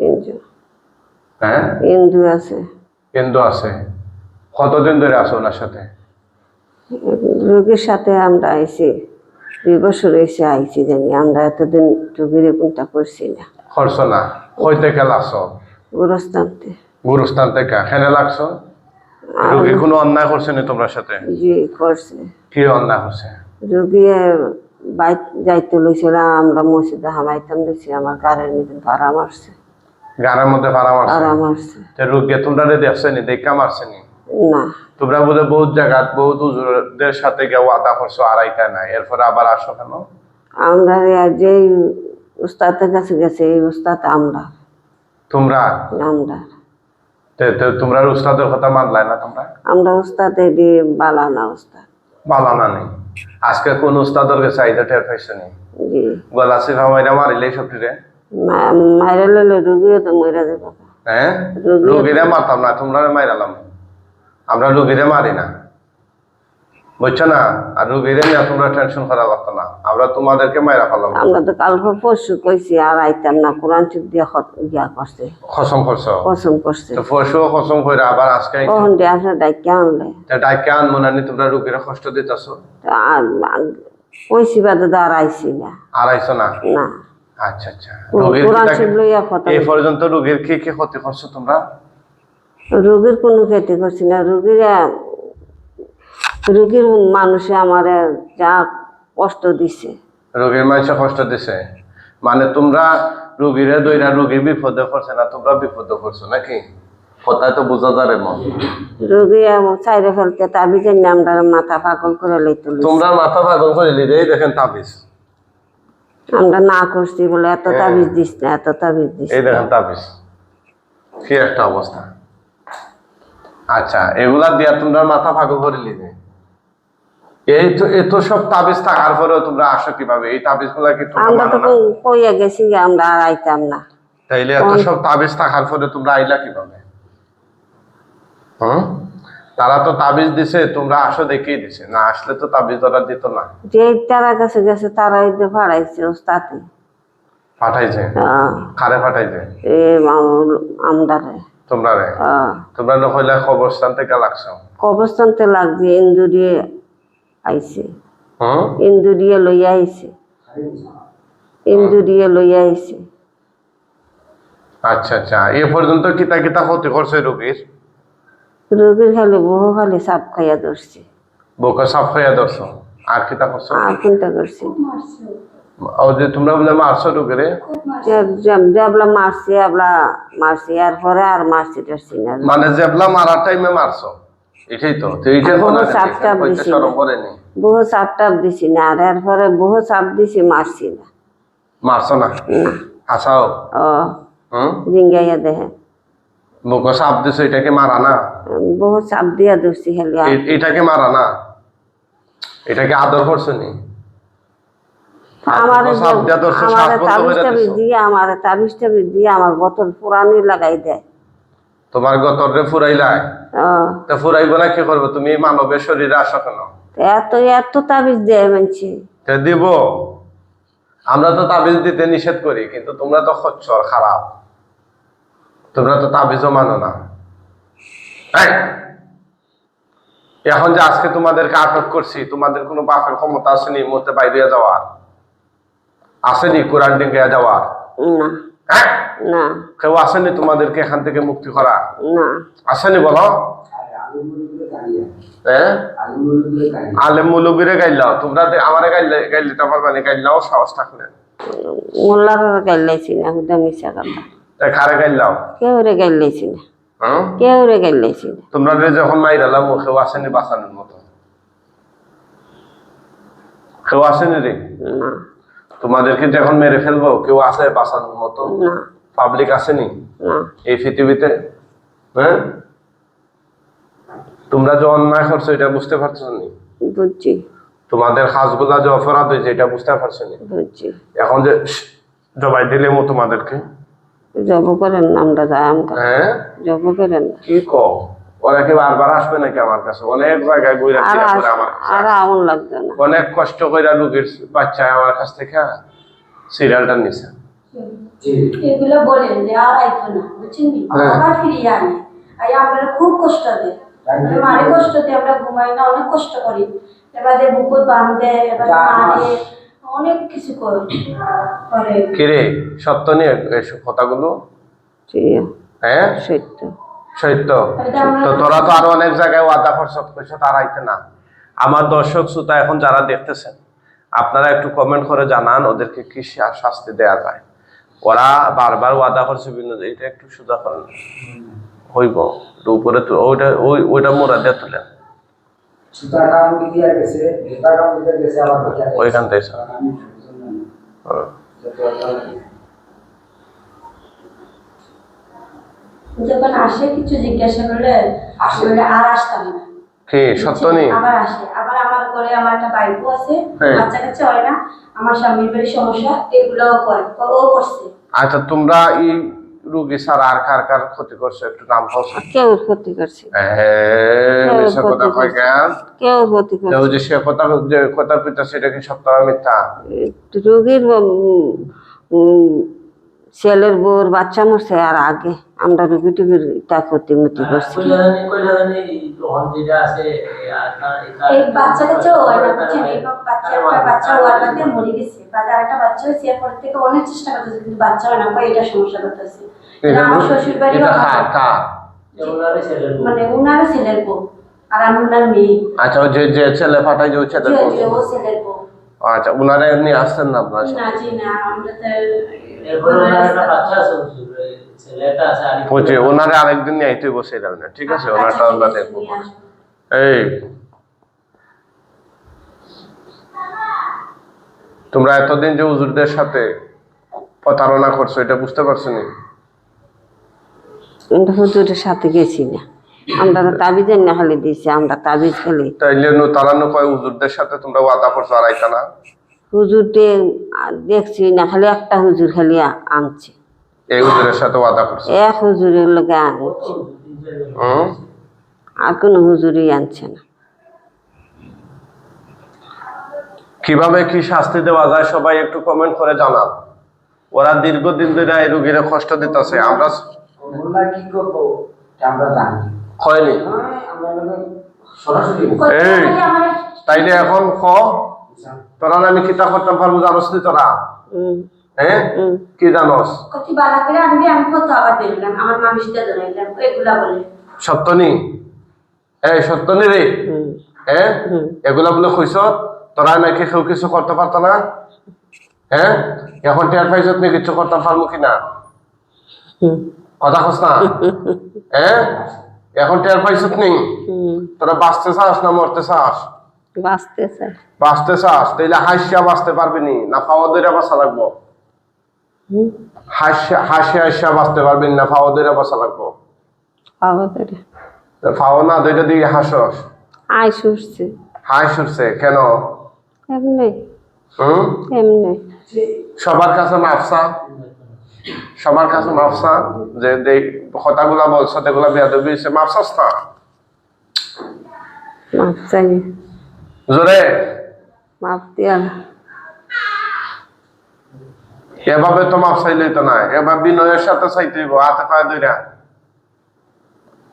তিনজন হ্যাঁ? হিন্দু আছে। কেন্দ্র আছে। কতদিন ধরে আছো ওনার সাথে? রোগীর সাথে আমরা আইছি দুই বছর এসে আইছি জানি আমরা এতদিন রোগীর কোনটা করছি না। খরচ না? কই থেকে লাগছো? গোরস্থানতে। গুরুস্থান থেকে। এখানে লাগছো? রোগী কোনো অন্যায় করছে না তোমার সাথে? জি করছে। কি অন্যায় করছে রোগী বাইক যাইতে লইছিল আমরা মসজিদে হামাইতাম দিছি আমার গাড়ির মধ্যে ভাড়া মারছে। গানের মধ্যে ভাড়া মারছে। তে রোগী তোমরা দেখছে নি? দেখা মারছে নি? তোমরা বোধ বহুত জায়গাত বহুত উজুরদের সাথে গিয়ে ওয়াদা করছ আড়াইটা নাই। এরপরে আবার আসো কেন? আমরা যে উস্তাদের কাছে গেছে এই উস্তাদ আমরা। তোমরা? আমরা। তোমরা উস্তাদের কথা মানলাই না তোমরা? আমরা উস্তাদে দিয়ে বালানা উস্তাদ। বালানা নেই। আজকে কোন উস্তাদের কাছে আইদা টের পাইছো নি? গলা সিফা মাইরা মারিলে সবটিরে মাইরা লইলে রুগীও তো মইরা দেবো হ্যাঁ? মারতাম না তোমরা মাইরালাম। আমরা রোগীরে মারি না। বুঝছ না? আর রোগীরে নিয়ে তোমরা টেনশন করা পারতো না। আমরা তোমাদেরকে মাইরা ফেলাম। আমরা তো কালকে পরশু কইছি আর আইতাম না কোরআন ঠিক দিয়া ইয়া করছে। খসম করছ? পছন্দ করছে। তো ফসু খসম করে আবার আজকে কখন দিয়ে আপনার ডাইকে আনলে। ডাইকে আনব না তোমরা রোগীরে কষ্ট দিতেছো? আর- আর কইছি বাদে আর আইছি না। আর আইছো না? না। আচ্ছা আচ্ছা। রোগীর কথা এই পর্যন্ত কি কি ক্ষতি করছ তোমরা? রোগীর কোনো ক্ষতি করছি না। রোগীরা রোগীর মানুষে আমার যা কষ্ট দিছে। রোগীর মানুষে কষ্ট দিছে? মানে তোমরা রোগীরে দইরা রোগী বিপদে পড়ছে না তোমরা বিপদে পড়ছো নাকি? কথায় তো বোঝা যাবে মন। রোগী চাইরে ফেলতে তাবিজের নামটা মাথা পাগল করে লইতে। তোমরা মাথা পাগল করে নিলে দেখেন তাবিজ। আমরা না করছি বলে এত তাবিজ দিস না এত তাবিজ দিস এই দেখেন তাবিজ। কি একটা অবস্থা। আচ্ছা এগুলা দিয়া তোমরা মাথা পাগল করে নিলে এই তো এত সব তাবিজ থাকার পরেও তোমরা আসো কীভাবে? এই তাবিজগুলা কি তোমরা আমরা তো কইয়া গেছি যে আমরা আর আইতাম না। তাইলে এত সব তাবিজ থাকার পরে তোমরা আইলা কীভাবে? হুম? তারা তো তাবিজ দিছে তোমরা আসো দেখেই দিছে। না আসলে তো তাবিজ ওরা দিত না। যে তারা কাছে গেছে তারা যে ভাড়াইছে ওস্তাতে পাঠাইছে খারে পাঠাইছে আমদারে। তোমরা রে তোমরা না নকইলে কবরস্থান থেকে লাগছো। কবরস্থানতে লাগছে ইন্দু দিয়ে আইছে। হুম? ইন্দু দিয়ে লইয়া আইছে। ইন্দু দিয়ে লইয়া আইছে। আচ্ছা আচ্ছা। এ পর্যন্ত কিতা কিতা ক্ষতি করছে রোগীর? রোগীর খালি বহু খালি সাপ খাইয়া ধরছে। বুকে সাফ হইয়া ধরছো? আর কিতা করছ? আর কোনটা করছি? ও যে তোমরা বলে মারছো রোগীরে? যাবলা মারছি। এবলা মারছি এরপরে আর মারছি টারছি না মানে জেবলা মারার টাইমে মারছো? এটাই তো। তো এইটা কোনো টাপ দিছি বহু টাপ দিছি না আর এরপরে বহু চাপ দিছি মারছি না। মারছো না? না আসাও ও। হুম? জিঙ্গাইয়া দেহে। বুকে সাপ দিছো এটাকে মারা না? বহু চাপ দিয়া ধরছি খালি এটাকে মারা না? এটাকে আদর করছ নি? আমার সাপ আমার দিছো। দিয়ে আমার বোতল পুরানি লাগাই দেয় তোমার গতরে ফুরাইলাই? ও। তা ফুরাইব না কি করব? তুমি মানবের শরীরে আসো কেন? এত এত তাবিজ দেয় মানছি। তে দিব। আমরা তো তাবিজ দিতে নিষেধ করি কিন্তু তোমরা তো খচ্চর খারাপ। তোমরা তো তাবিজও মানো না। এই! এখন যে আজকে তোমাদেরকে আটক করছি তোমাদের কোনো বাপের ক্ষমতা আসেনি মরতে বাইরে যাওয়ার। আসেনি কোরআন ডিঙ্গে যাওয়ার। হ্যাঁ? কেউ আসেনি তোমাদেরকে এখান থেকে মুক্তি করা? আসেনি বলো। হ্যাঁ আলেম মুলুবিরে গাইলাও তোমরা আমারে গাইলে গাইলে তো পারবানি গাইলাও সাহস থাকলে। মোল্লার গাইলাইছি না মিশা কথা। তাই গাইলাও? কেউ রে গাইলাইছি না হ্যাঁ? কেউ রে গাইলাইছি না তোমরা যে যখন মাইরালাম কেউ আসেনি বাঁচানোর মতো? কেউ আসেনি রে? তোমাদেরকে যখন মেরে ফেলব কেউ আসে বাঁচানোর মতো? পাবলিক আসেনি এই পৃথিবীতে? হ্যাঁ? তোমরা যে অন্যায় করছ এটা বুঝতে পারছ নি? বুঝছি। তোমাদের কাজগুলা যে অপরাধ হয়েছে এটা বুঝতে পারছ নি? বুঝছি। এখন যে জবাই দিলে মো তোমাদেরকে। জব করেন না আমরা আমকা হ্যাঁ? জব করেন না। কি কও? ওরা কি বারবার আসবে নাকি আমার কাছে? অনেক জায়গায় ঘুরে আর করে আমার আর আমন লাগবে না। অনেক কষ্ট করে রুগীর বাচ্চা আমার কাছ থেকে সিরিয়ালটা নিছে। জি। এগুলো বলেন যে আর আইতো না বুঝছেন নি? হ্যাঁ। আবার ফিরিয়ে আনে। আর আমরা খুব কষ্ট দেয়। মারে কষ্ট দিয়ে আমরা ঘুমাই না অনেক কষ্ট করি। এবারে বুকুত বাঁধে এবারে মারে অনেক কিছু করে করে। সত্য নিয়ে কথাগুলো? হ্যাঁ? সত্য। সত্য। তো তোরা তো আরও অনেক জায়গায় ওয়াদা করছ করছ তারা আইতে না। আমার দর্শক শ্রোতা এখন যারা দেখতেছেন আপনারা একটু কমেন্ট করে জানান ওদেরকে কি শাস্তি দেয়া যায়? ওরা বারবার ওয়াদা করছে বিভিন্ন এটা একটু সুদা করেন। হইব একটু উপরে তো ওইটা ওই ওইটা মোরা দিয়ে তুলেন। ওইখান থেকে। যখন আসে কিছু জিজ্ঞাসা করলে আসলে আর আসতাম না। কি সত্য আবার আসে। আবার আমার ঘরে আমার একটা বাইকও আছে হ্যাঁ। বাচ্চা কাচ্চা হয় না আমার স্বামীর বাড়ির সমস্যা করে ও করছে। আচ্ছা তোমরা এই রুগী সারা আর কার কার ক্ষতি করছে? একটু নাম বল কেউ ক্ষতি করছে। হ্যাঁ মিশা কথা কয় কেন? কেউ ক্ষতি করছে। ওই যে সে কথা যে কথা পিতা সেটা কি সত্য মিথ্যা? রোগীর ছেলের বউর বাচ্চা মরছে আর আগে আমরা রুগী টুগির তা ক্ষতি মতি করছি। হয় অনেক চেষ্টা করতেছে কিন্তু বাচ্চা হয় না কই এটা সমস্যা করতেছে। আমার শ্বশুর বাড়িও এটা কার কার মানে উনারও ছেলের বউ আর আমি উনার মেয়ে। আচ্ছা যে যে ছেলে ফাটাই যে ছেলে জি, জি, ছেলের বউ। আচ্ছা উনারে নিয়ে আসছেন না আপনার না জি না আমরা ওনার আরেকদিন নিয়ে আইতে বসে যাবেন না ঠিক আছে? ওনারটা আচ্ছা, আমরা দেখব এই। তোমরা এতদিন যে উজুরদের সাথে প্রতারণা করছ এটা বুঝতে পারছ নি? হুজুরের সাথে গেছি না। আমরা তো তাবিজের না খালি দিয়েছি আমরা তাবিজ খালি। তাইলে নো তারা নো কয় হুজুরদের সাথে তোমরা ওয়াদা করছ আর না দেখছি না খালি একটা হুজুর খালি আনছে। এই হুজুরের সাথে ওয়াদা করছ? এক হুজুরের লোকে আনছে। আর কোনো হুজুরই আনছে না। কীভাবে কি শাস্তি দেওয়া যায় সবাই একটু কমেন্ট করে জানান ওরা দীর্ঘদিন ধরে এই রুগীরা কষ্ট দিতেছে আমরা আমরা কি করব? আমরা জানি। হয়নি। মানে এই। তাইলে এখন খ তোরা আমি কিতা করতাম পারব জানোস নি তোরা? হ্যাঁ কি জানোস? কতি বালা করে আনবি আমি কত আবার দিলাম আমার মানুষটা ধরাইলাম এগুলা বলে। সত্য নি এই সত্য নি রে হ্যাঁ এগুলা বলে কইস তোরা নাকি কেউ কিছু করতে পারতো না? হ্যাঁ এখন টের পাইছত নি কিছু করতে পারব কিনা কথা কস না? হ্যাঁ এখন টের পাইছত নি। তোরা বাঁচতে চাস না মরতে চাস? বাঁচতেছে। বাঁচতে চাস তাইলে হাসিয়া বাঁচতে পারবি নি? না ফাওয়া দইরা বাঁচা লাগবো? হাসিয়া হাসিয়া হাসিয়া বাঁচতে পারবি না? ফাওয়া দইরা বাঁচা লাগবো? পাবো করে ফাওয়া না দইটা দিয়ে হাসস? আই সুরছে হাই সুরছে কেন? এমনি। হুম? এমনি। সবার কাছে মাফসা। সবার কাছে মাফসা যে কথাগুলা বলছো এগুলা বেয়াদবি হইছে। মাফসাস না? মাপ চাই। জোরে। মাপ দিয়া। এভাবে তো মাফ চাইলেই তো না এবার বিনয়ের সাথে চাইতে হইব হাতে পায়ে দইরা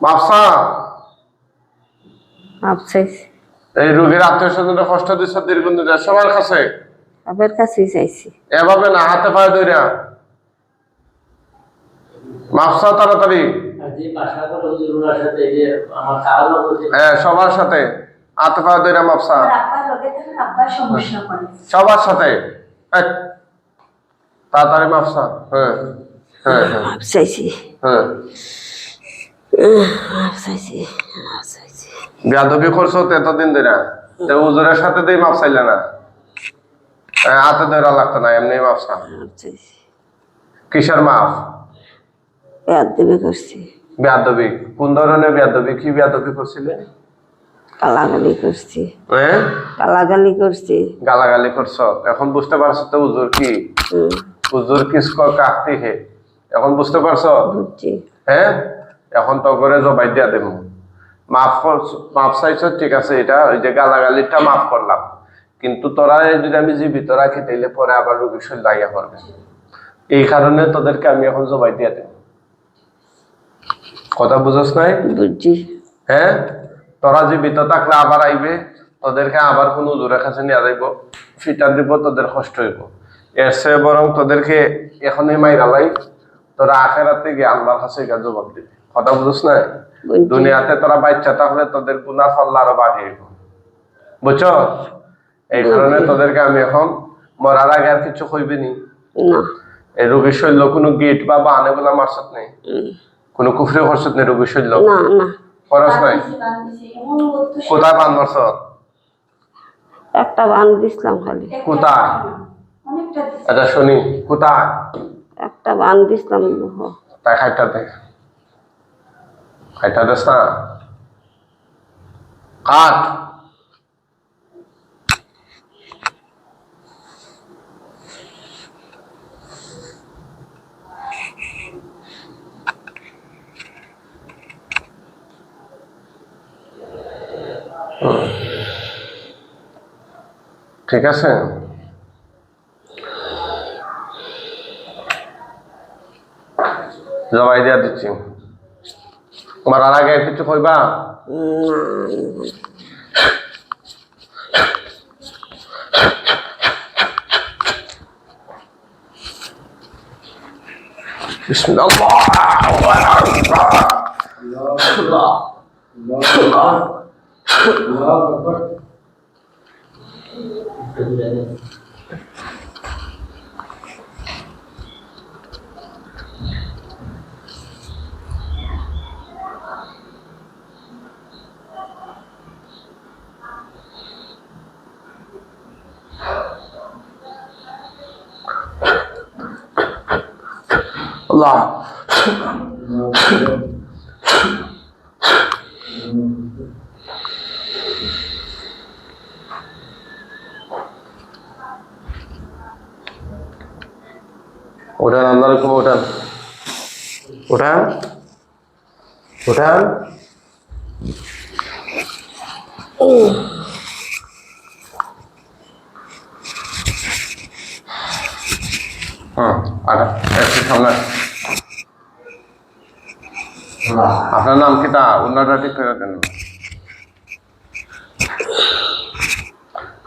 মাফসা মাপ চাইছি। এই রোগীর আত্মীয় স্বজনরা কষ্ট দিচ্ছে দীর্ঘদিন ধরে। সবার কাছে? বাপের কাছেই চাইছি। এভাবে না হাতে পায়ে দইরা তাড়াতাড়ি। হ্যাঁ সবার সাথে। আব্বার সমস্যা করে। সবার সাথে। তাড়াতাড়ি মাফসা হ্যাঁ হ্যাঁ হ্যাঁ। হ্যাঁ। বিয়াদবি করছ এতদিন ধরে? তো উজুরের সাথে দিয়ে মাপ চাইলে না? হাতে ধরা লাগতো না এমনি মাপসা মাপ কিসের মাপ পেয়ার দেবে করছি। বিয়াদবি। কোন ধরনের বিয়াদবি? কি বিয়াদবি করছিলে? গালাগালি করছি। হ্যাঁ গালাগালি করছি। গালাগালি করছ? এখন বুঝতে পারছ তো উজুর কি? হুম, উজুর কিসকো কাকতি হে? এখন বুঝতে পারছ? বুঝছি। হ্যাঁ এখন তো করে জবাই দিয়া দেব। মাফ করছ মাফ চাইছো ঠিক আছে এটা ওই যে গালাগালিটা মাফ করলাম। কিন্তু তোরা যদি আমি জীবিত রাখি তাইলে পরে আবার রোগী শরীর লাগিয়া পড়বে এই কারণে তোদেরকে আমি এখন জবাই দিয়া দেব। কথা বুঝোস নাই? বুঝছি। হ্যাঁ তোরা জীবিত থাকলে আবার আইবে তোদেরকে আবার কোন উজুরের কাছে নিয়ে যাইব ফিটার দিব তোদের কষ্ট হইব। এর চেয়ে বরং তোদেরকে এখনই মাইরালাই তোরা আখেরাতে গিয়ে আল্লাহর কাছে গিয়ে জবাব দিবি। কথা বুঝোস না? দুনিয়াতে তোরা বাচ্চা থাকলে তোদের গুনার ফল আরও বাড়িয়ে বুঝছ? এই কারণে তোদেরকে আমি এখন মরার আগে আর কিছু কইবি নি। এই রোগীর শৈল্য কোনো গেট বা বান এগুলা মারছত নেই? উম, কোনো কুফরি করছত নেই রোগীর শৈল্য? না না। খরচ নাই কোথায় বান মারছত একটা বান দিছিলাম খালি। কোথায়? এটা শুনি কোথায়? একটা বান দিছিলাম তাই খাইটা দে। খাইটা দেস না। কাঠ হুম। ঠিক আছে? জবাই দিয়া দিচ্ছি। তোমার আর আগে কিছু কইবা? উম, বিসমিল্লাহ। একটু দূরে নেন। আল্লাহ ওঠান আল্লাহর হুকুমে ওঠান ওঠান ওঠান। আপনার নাম কি? তা উন্নয়নটা ঠিক করে দেন।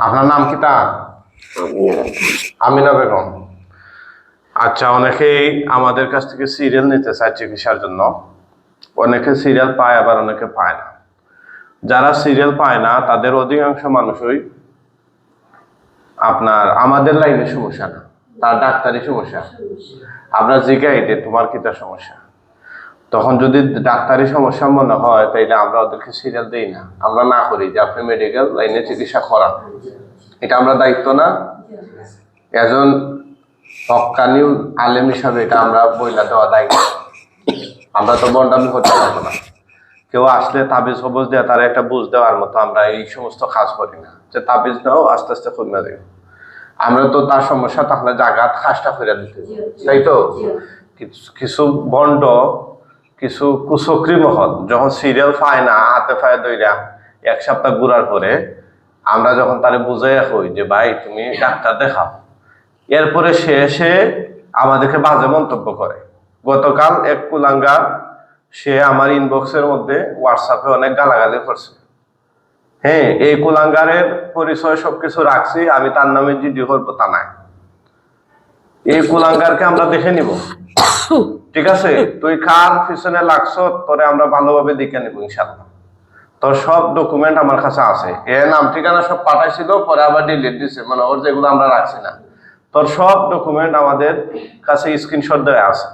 আপনার নাম কি? তা আমিনা বেগম। আচ্ছা অনেকেই আমাদের কাছ থেকে সিরিয়াল নিতে চায় চিকিৎসার জন্য। অনেকে সিরিয়াল পায়, আবার অনেকে পায় না। যারা সিরিয়াল পায় না, তাদের অধিকাংশ মানুষই আপনার আমাদের লাইনে সমস্যা না, তার ডাক্তারি সমস্যা। আমরা জিজ্ঞাই যে তোমার কিটা সমস্যা? তখন যদি ডাক্তারি সমস্যা মনে হয়, তাইলে আমরা ওদেরকে সিরিয়াল দিই না। আমরা না করি যে আপনি মেডিকেল লাইনে চিকিৎসা করান। এটা আমরা দায়িত্ব না। একজন হকানি আলেম হিসাবে এটা আমরা বইলা দেওয়া দায়িত্ব। আমরা তো বন্ডামি করতে পারব না। কেউ আসলে তাবিজ হবজ দেওয়া তার একটা বুঝ দেওয়ার মতো আমরা এই সমস্ত কাজ করি না। যে তাবিজ নাও, আস্তে আস্তে কমে দেব আমরা তো তার সমস্যা, তাহলে জাগাত খাসটা ফেরা দিতে তাই তো? কিছু- বন্ড, কিছু কুচক্রি মহল, যখন সিরিয়াল পায় না, হাতে পায়ে দইরা এক সপ্তাহ ঘুরার পরে, আমরা যখন তারে বুঝাই হই যে, ভাই, তুমি ডাক্তার দেখাও। এরপরে সে এসে আমাদেরকে বাজে মন্তব্য করে। গতকাল এক কুলাঙ্গা, সে আমার ইনবক্সের মধ্যে হোয়াটসঅ্যাপে অনেক গালাগালি করছে। হ্যাঁ এই কুলাঙ্গারের পরিচয় সবকিছু রাখছি, আমি তার নামে জিডি করব তা নাই এই কুলাঙ্গারকে আমরা দেখে নিব। ঠিক আছে? তুই কার পিছনে লাগছ, তোরে আমরা ভালোভাবে দেখে নিব ইনশাল্লাহ তোর সব ডকুমেন্ট আমার কাছে আছে। এ নাম ঠিকানা সব পাঠাইছিল, পরে আবার ডিলিট দিছে। মানে ওর যেগুলো আমরা রাখছি না। তোর সব ডকুমেন্ট আমাদের কাছে স্ক্রিনশট দেওয়া আছে।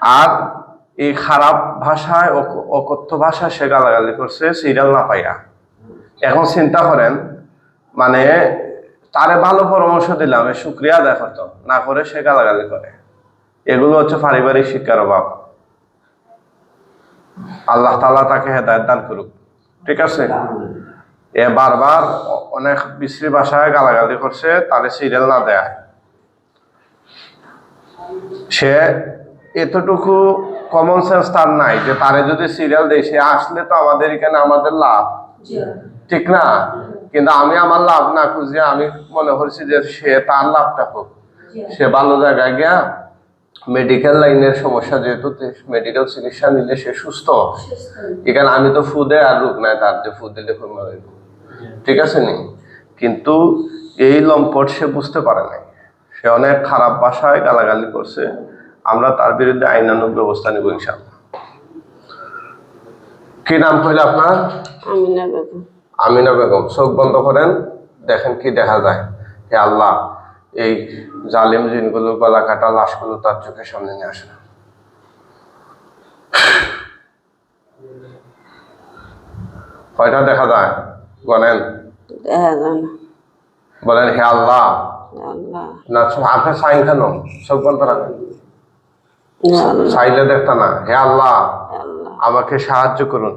আর এই খারাপ ভাষায় অকথ্য ভাষায় সে গালাগালি করছে, সিরিয়াল না পাইয়া। এখন চিন্তা করেন মানে তারে ভালো পরামর্শ দিলাম শুক্রিয়া আদায় করতো না করে সে গালাগালি করে। এগুলো হচ্ছে পারিবারিক শিক্ষার অভাব। আল্লাহ তালা তাকে হেদায়ত দান করুক। ঠিক আছে? এ বারবার অনেক বিশ্রী ভাষায় গালাগালি করছে, তারে সিরিয়াল না দেয়। সে এতটুকু কমন সেন্স তার নাই যে তারে যদি সিরিয়াল দেয় সে আসলে তো আমাদের এখানে আমাদের লাভ। ঠিক না? কিন্তু আমি আমার লাভ না খুঁজে আমি মনে করছি যে সে তার লাভটা হোক। সে ভালো জায়গায় গিয়া মেডিকেল লাইনের সমস্যা যেহেতু মেডিকেল চিকিৎসা নিলে সে সুস্থ। এখানে আমি তো ফুদে আর রোগ নাই তার যে ফুদ দিলে। ঠিক আছে নি? কিন্তু এই লম্পট সে বুঝতে পারে নাই। সে অনেক খারাপ ভাষায় গালাগালি করছে। আমরা তার বিরুদ্ধে আইনানুগ ব্যবস্থা নিব কি নাম কইলে আপনার? বেগম। আমিনা বেগম চোখ বন্ধ করেন দেখেন কি দেখা যায়। হে আল্লাহ এই জালিম জিনগুলো গলা কাটা লাশগুলো তার চোখের সামনে নিয়ে আসে কয়টা দেখা যায়? বলেন। দেখা যায় না। বলেন হে আল্লাহ। না সাইন কেন? চোখ বন্ধ রাখেন। চাইলে দেখতা না হে আল্লাহ আমাকে সাহায্য করুন।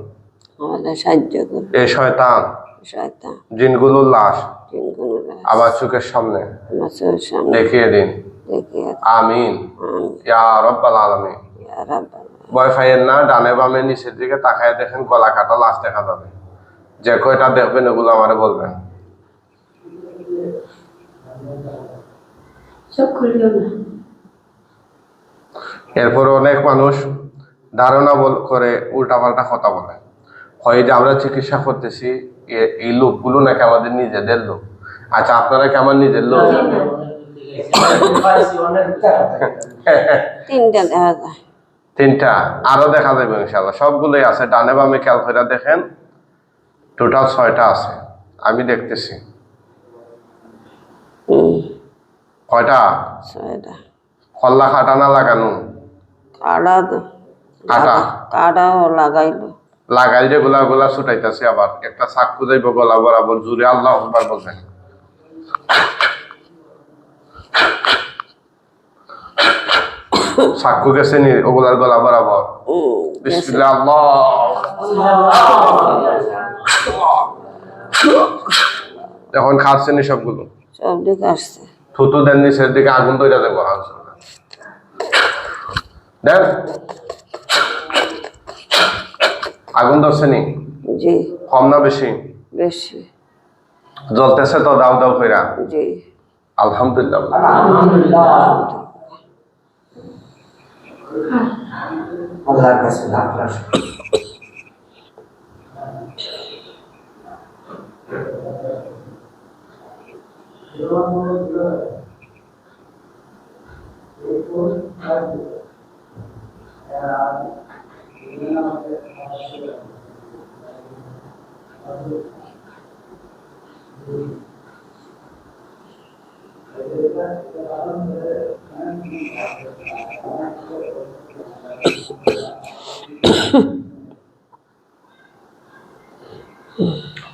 আমাদের সাহায্য করুন। এই শয়তান শয়তান। জিনগুলোর লাশ আমার চোখের সামনে দেখিয়ে দিন। আমিন। আমি ইয়া রব্বাল আলামিন। ইয়া রাব্বাল না ডানে বামে নিচের দিকে তাকায় দেখেন গলা কাটা লাশ দেখা যাবে। যে কয়টা দেখবেন ওগুলো আমারে বলবেন। চোখ খুললেও না। এরপরে অনেক মানুষ ধারণা বল করে উল্টাপাল্টা কথা বলে। হয় যে আমরা চিকিৎসা করতেছি এই লোকগুলো নাকি আমাদের নিজেদের লোক। আচ্ছা আপনারা কি আমার নিজের লোক? তিনটা আরও দেখা যাবে ইনশাল্লাহ সবগুলোই আছে। ডানে বামে খেয়াল করে দেখেন টোটাল ছয়টা আছে। আমি দেখতেছি। কয়টা? খল্লা খাটানা লাগানো? লাগাইলো। লাগাই যে গোলা গোলা ছুটাইতেছে আবার। একটা চাকু যাইব গলা বরাবর জুড়ে আল্লাহ আকবার বলবেন চাকু গেছে নি ওগুলার গলা বরাবর। বিসমিল্লাহ এখন খাচ্ছে নি সবগুলো? সব দিকে আসছে। থুতু দেন নিচের দিকে আগুন তৈরি দেবো দেন আগুন ধরছে নি? জি। কম না বেশি? বেশি। জ্বলতেছে তো দাও দাও কইরা? জি। আলহামদুলিল্লাহ। আলহামদুলিল্লাহ আল্লাহর কাছে লাখ লাখ শুকর।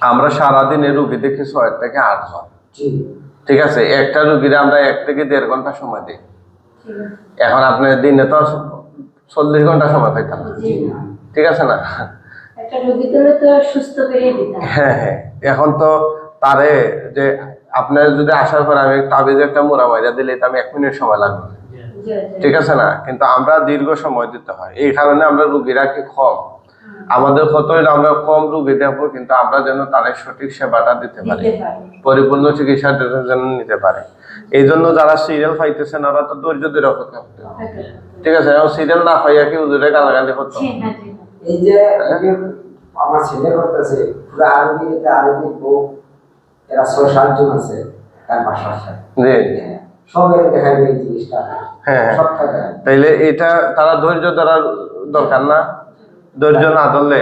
আমরা সারাদিনে রুগী দেখি ছয় থেকে আট জন। ঠিক আছে? একটা রুগীরা আমরা এক থেকে দেড় ঘণ্টা সময় দিই। এখন আপনার দিনে তো চল্লিশ ঘণ্টা সময় পাইতাম। ঠিক আছে না? হ্যাঁ। হ্যাঁ এখন তো তারে যে আপনার যদি আসার পর আমি তাবিজ একটা মোড়া মাইরা দিলে তো আমি এক মিনিট সময় লাগবে। ঠিক আছে না? কিন্তু আমরা দীর্ঘ সময় দিতে হয়। এই কারণে আমরা রুগী কি কম? আমাদের কত হইলে আমরা কম রুগী দেখব কিন্তু আমরা যেন তাদের সঠিক সেবাটা দিতে পারি। দিতে পারি। পরিপূর্ণ চিকিৎসা যেন নিতে পারে। এই জন্য যারা সিরিয়াল পাইতেছেন ওরা তো ধৈর্য ধরে অপেক্ষা করতে ঠিক আছে সিরিয়াল না পাইয়া কি উজুরে গালাগালি করতে এই যে আমার ছেলে করতেছে পুরো আরবি এটা আরবি বউ এরা ছয় সাতজন আছে তার বাসার সাথে। জি। সবাই এই জিনিসটা। হ্যাঁ হ্যাঁ। দেয় তাইলে এটা তারা ধৈর্য ধরার দরকার না। ধৈর্য না ধরলে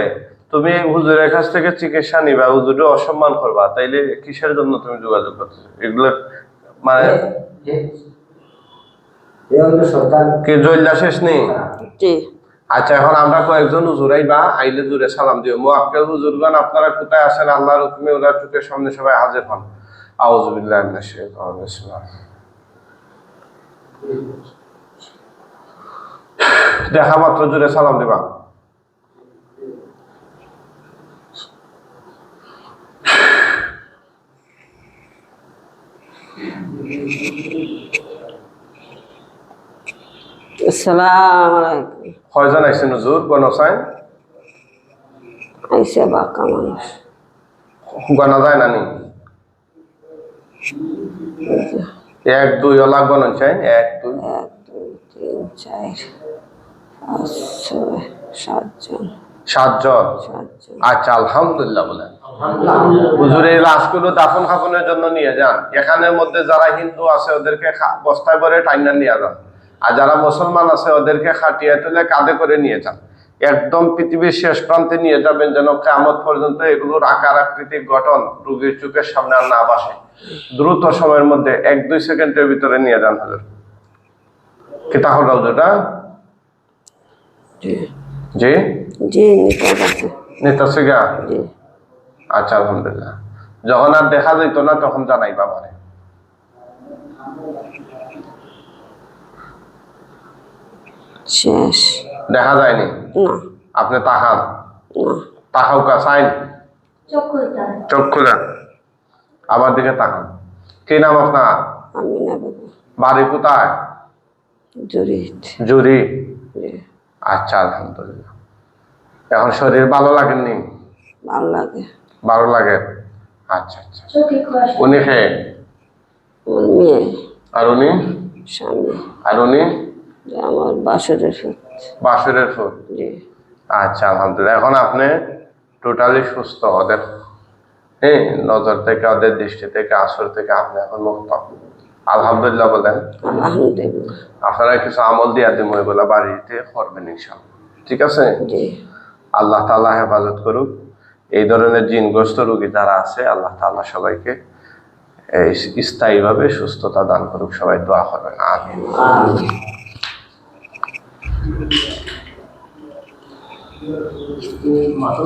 তুমি হুজুরের কাছ থেকে চিকিৎসা নিবা হুজুরে অসম্মান করবা তাইলে কিসের জন্য তুমি যোগাযোগ করছ এগুলো মানে কি জৈল্লা শেষ নেই জি। আচ্ছা এখন আমরা কয়েকজন হুজুর আইবা আইলে দূরে সালাম দিও। মোয়াক্কেল হুজুরগণ আপনারা কোথায় আসেন আল্লাহর হুকুমে ওনার চোখের সামনে সবাই হাজির হন। আউযুবিল্লাহি মিনাশ শাইতানির রাজিম। দেখা মাত্র জোরে সালাম দিবা। আসসালাম আলাইকুম। কয়জন আইছেন হুজুর? গণসাই আইসে বাঁকা মানুষ। গণা যায় নানি এক দুই লাগবে না চাই? এক দুই। এক দুই তিন চার পাঁচ ছয় সাতজন। সাতজন? সাতজন। আচ্ছা আলহামদুলিল্লাহ বলেন। আলহামদুলিল্লাহ হুজুর এই লাশগুলো দাফন খাফনের জন্য নিয়ে যান। এখানের মধ্যে যারা হিন্দু আছে ওদেরকে বস্তায় করে টাইনা নিয়ে যান। আর যারা মুসলমান আছে ওদেরকে খাটিয়ে তুলে কাঁধে করে নিয়ে যান। একদম পৃথিবীর শেষ প্রান্তে নিয়ে যাবেন যেন পর্যন্ত এগুলোর আকার আকৃতিক গঠন রুগীর চোখের সামনে আর না বাসে দ্রুত সময়ের মধ্যে এক দুই সেকেন্ডের ভিতরে নিয়ে যান হুজুর। কি তাহলে হুজুরটা জি। জি? নিতে পারছে জি। আচ্ছা আলহামদুলিল্লাহ। যখন আর দেখা যেত না তখন জানাই বাবারে শেষ। দেখা যায়নি? আপনি তাকান না। তাকাও কা সাইন চোখ খুলতে হবে। চোখ খুলেন আমার দিকে তাকান। কি নাম আপনার? না বাড়ি কোথায়? জুরি। আচ্ছা আলহামদুলিল্লাহ। এখন শরীর ভালো লাগেননি? ভালো লাগে। ভালো লাগে। আচ্ছা আচ্ছা কুয়াশা উনি খে আর উনি? স্বামী। আর উনি? আমার বাসরের সুখ বাসুরের জি। আচ্ছা আলহামদুলিল্লাহ। এখন আপনি টোটালি সুস্থ। ওদের হ্যাঁ নজর থেকে ওদের দৃষ্টি থেকে আসর থেকে আপনি এখন মুক্ত। আলহামদুলিল্লাহ বলেন। আলহামদুলিল্লাহ। আপনারা কিছু আমল দিয়া দিব এগুলা বাড়িতে করবেন ইনশাল্লাহ ঠিক আছে? জি। আল্লাহ তাআলা হেফাজত করুক। এই ধরনের জিনগ্রস্ত রোগী যারা আছে, আল্লাহ তাআলা সবাইকে স্থায়ীভাবে সুস্থতা দান করুক, সবাই দোয়া করবেন, আমিন। মাথা